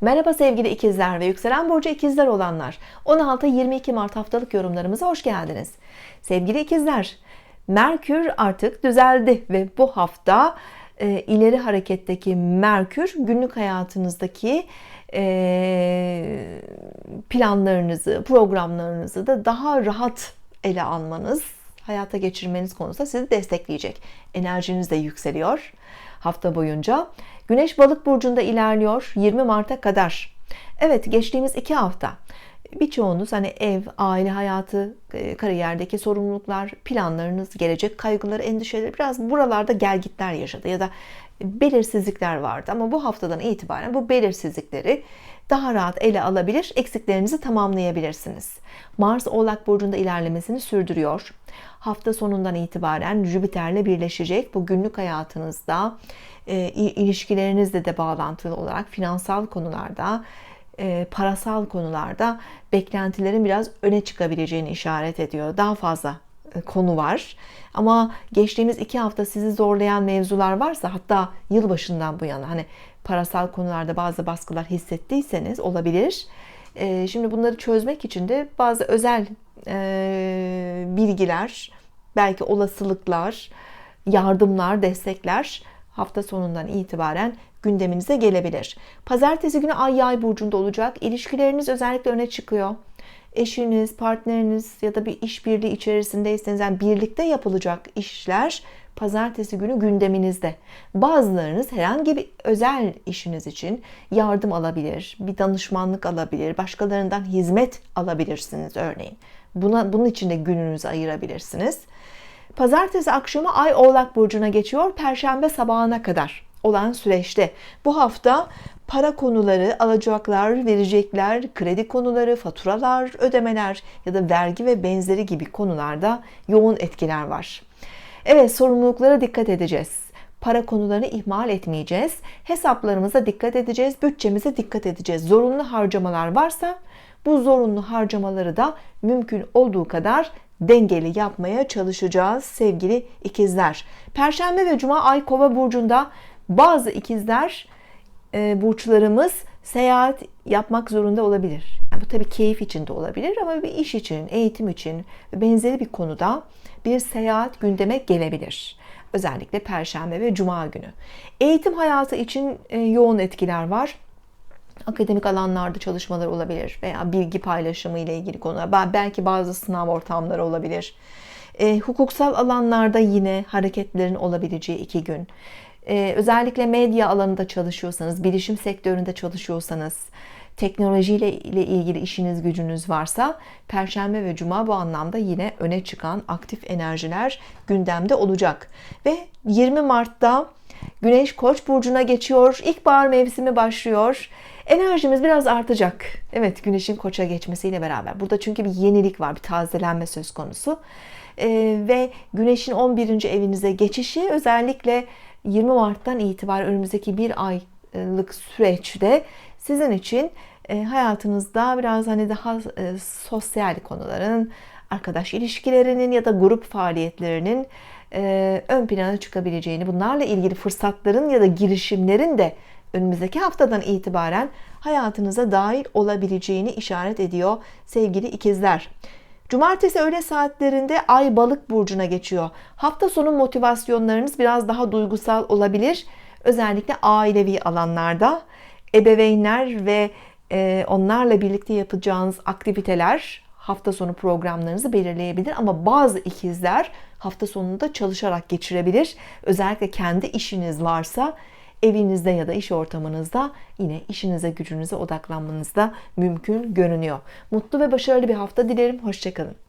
Merhaba sevgili ikizler ve yükselen burcu ikizler olanlar. 16-22 Mart haftalık yorumlarımıza hoş geldiniz. Sevgili ikizler, Merkür artık düzeldi ve bu hafta e, ileri hareketteki Merkür günlük hayatınızdaki e, planlarınızı, programlarınızı da daha rahat ele almanız, hayata geçirmeniz konusunda sizi destekleyecek. Enerjiniz de yükseliyor hafta boyunca. Güneş balık burcunda ilerliyor 20 Mart'a kadar. Evet geçtiğimiz iki hafta birçoğunuz hani ev, aile hayatı, e, kariyerdeki sorumluluklar, planlarınız, gelecek kaygıları, endişeleri biraz buralarda gelgitler yaşadı ya da belirsizlikler vardı. Ama bu haftadan itibaren bu belirsizlikleri daha rahat ele alabilir, eksiklerinizi tamamlayabilirsiniz. Mars Oğlak Burcu'nda ilerlemesini sürdürüyor. Hafta sonundan itibaren Jüpiter'le birleşecek. Bu günlük hayatınızda, e, ilişkilerinizle de bağlantılı olarak finansal konularda, e, parasal konularda beklentilerin biraz öne çıkabileceğini işaret ediyor. Daha fazla e, konu var. Ama geçtiğimiz iki hafta sizi zorlayan mevzular varsa hatta yılbaşından bu yana hani parasal konularda bazı baskılar hissettiyseniz olabilir. E, şimdi bunları çözmek için de bazı özel e, bilgiler, belki olasılıklar, yardımlar, destekler hafta sonundan itibaren gündeminize gelebilir. Pazartesi günü Ay Yay burcunda olacak. İlişkileriniz özellikle öne çıkıyor. Eşiniz, partneriniz ya da bir işbirliği içerisindeyseniz yani birlikte yapılacak işler pazartesi günü gündeminizde. Bazılarınız herhangi bir özel işiniz için yardım alabilir, bir danışmanlık alabilir, başkalarından hizmet alabilirsiniz örneğin. Buna, bunun için de gününüzü ayırabilirsiniz. Pazartesi akşamı Ay Oğlak Burcu'na geçiyor. Perşembe sabahına kadar olan süreçte. Bu hafta para konuları, alacaklar, verecekler, kredi konuları, faturalar, ödemeler ya da vergi ve benzeri gibi konularda yoğun etkiler var. Evet sorumluluklara dikkat edeceğiz. Para konularını ihmal etmeyeceğiz. Hesaplarımıza dikkat edeceğiz. Bütçemize dikkat edeceğiz. Zorunlu harcamalar varsa bu zorunlu harcamaları da mümkün olduğu kadar dengeli yapmaya çalışacağız sevgili ikizler. Perşembe ve Cuma Ay Kova burcunda bazı ikizler e, burçlarımız seyahat yapmak zorunda olabilir. Yani bu tabii keyif için de olabilir ama bir iş için, eğitim için benzeri bir konuda bir seyahat gündeme gelebilir. Özellikle Perşembe ve Cuma günü. Eğitim hayatı için e, yoğun etkiler var akademik alanlarda çalışmalar olabilir veya bilgi paylaşımı ile ilgili konular. Belki bazı sınav ortamları olabilir. E, hukuksal alanlarda yine hareketlerin olabileceği iki gün. E, özellikle medya alanında çalışıyorsanız, bilişim sektöründe çalışıyorsanız, teknolojiyle ile ilgili işiniz gücünüz varsa Perşembe ve Cuma bu anlamda yine öne çıkan aktif enerjiler gündemde olacak. Ve 20 Mart'ta Güneş Koç burcuna geçiyor. İlkbahar mevsimi başlıyor. Enerjimiz biraz artacak. Evet güneşin koça geçmesiyle beraber. Burada çünkü bir yenilik var, bir tazelenme söz konusu. Ee, ve güneşin 11. evinize geçişi özellikle 20 Mart'tan itibaren önümüzdeki bir aylık süreçte sizin için e, hayatınızda biraz hani daha e, sosyal konuların, arkadaş ilişkilerinin ya da grup faaliyetlerinin e, ön plana çıkabileceğini, bunlarla ilgili fırsatların ya da girişimlerin de önümüzdeki haftadan itibaren hayatınıza dahil olabileceğini işaret ediyor sevgili ikizler. Cumartesi öğle saatlerinde Ay Balık burcuna geçiyor. Hafta sonu motivasyonlarınız biraz daha duygusal olabilir. Özellikle ailevi alanlarda ebeveynler ve e, onlarla birlikte yapacağınız aktiviteler hafta sonu programlarınızı belirleyebilir ama bazı ikizler hafta sonunda çalışarak geçirebilir. Özellikle kendi işiniz varsa evinizde ya da iş ortamınızda yine işinize gücünüze odaklanmanız da mümkün görünüyor. Mutlu ve başarılı bir hafta dilerim. Hoşçakalın.